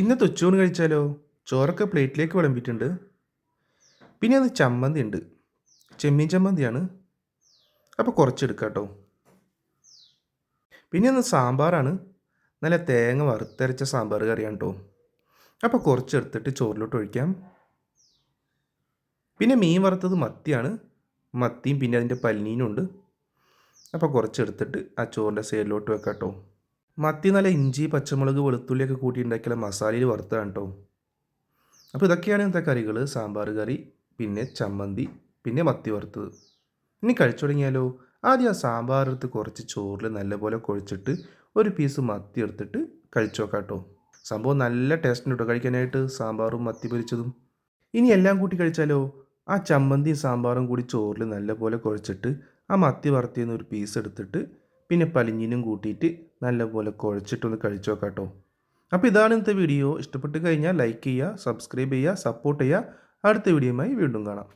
ഇന്നത്തെ ഉച്ചയൂണ് കഴിച്ചാലോ? ചോറൊക്കെ പ്ലേറ്റിലേക്ക് വിളമ്പിയിട്ടുണ്ട്. പിന്നെ അത് ചമ്മന്തി ഉണ്ട് ചെമ്മീൻ ചമ്മന്തിയാണ്. അപ്പോൾ കുറച്ചെടുക്കാം കേട്ടോ പിന്നെ ഒന്ന് സാമ്പാറാണ്. നല്ല തേങ്ങ വറുത്തരച്ച സാമ്പാർ കറിയാണ് കേട്ടോ അപ്പോൾ കുറച്ചെടുത്തിട്ട് ചോറിലോട്ട് ഒഴിക്കാം. പിന്നെ മീൻ വറുത്തത് മത്തിയാണ്. മത്തിയും പിന്നെ അതിന്റെ പല്ലിനും ഉണ്ട് അപ്പോൾ കുറച്ചെടുത്തിട്ട് ആ ചോറിന്റെ സൈഡിലോട്ട് വെക്കാം കേട്ടോ മത്തി നല്ല ഇഞ്ചി പച്ചമുളക് വെളുത്തുള്ളിയൊക്കെ കൂട്ടി ഉണ്ടാക്കിയ മസാലയിൽ വറുത്തതാണ് കേട്ടോ അപ്പോൾ ഇതൊക്കെയാണ് ഇന്നത്തെ കറികൾ സാമ്പാർ കറി പിന്നെ ചമ്മന്തി പിന്നെ മത്തി വറുത്തത്. ഇനി കഴിച്ചു തുടങ്ങിയാലോ? ആദ്യം ആ സാമ്പാർ എടുത്ത് കുറച്ച് ചോറിൽ നല്ലപോലെ കുഴച്ചിട്ട് ഒരു പീസ് മത്തി എടുത്തിട്ട് കഴിച്ചു നോക്കാം കേട്ടോ സംഭവം നല്ല ടേസ്റ്റ് കേട്ടോ കഴിക്കാനായിട്ട് സാമ്പാറും മത്തി പൊരിച്ചതും. ഇനി എല്ലാം കൂട്ടി കഴിച്ചാലോ? ആ ചമ്മന്തിയും സാമ്പാറും കൂടി ചോറിൽ നല്ലപോലെ കുഴച്ചിട്ട് ആ മത്തി വറുത്തിയെന്ന് ഒരു പീസ് എടുത്തിട്ട് പിന്നെ പലിഞ്ഞിനും കൂട്ടിയിട്ട് നല്ലപോലെ കുഴച്ചിട്ടൊന്ന് കഴിച്ചു നോക്കാം കേട്ടോ അപ്പോൾ ഇതാണ് ഇന്നത്തെ വീഡിയോ. ഇഷ്ടപ്പെട്ട് കഴിഞ്ഞാൽ ലൈക്ക് ചെയ്യുക സബ്സ്ക്രൈബ് ചെയ്യുക സപ്പോർട്ട് ചെയ്യുക. അടുത്ത വീഡിയോയുമായി വീണ്ടും കാണാം.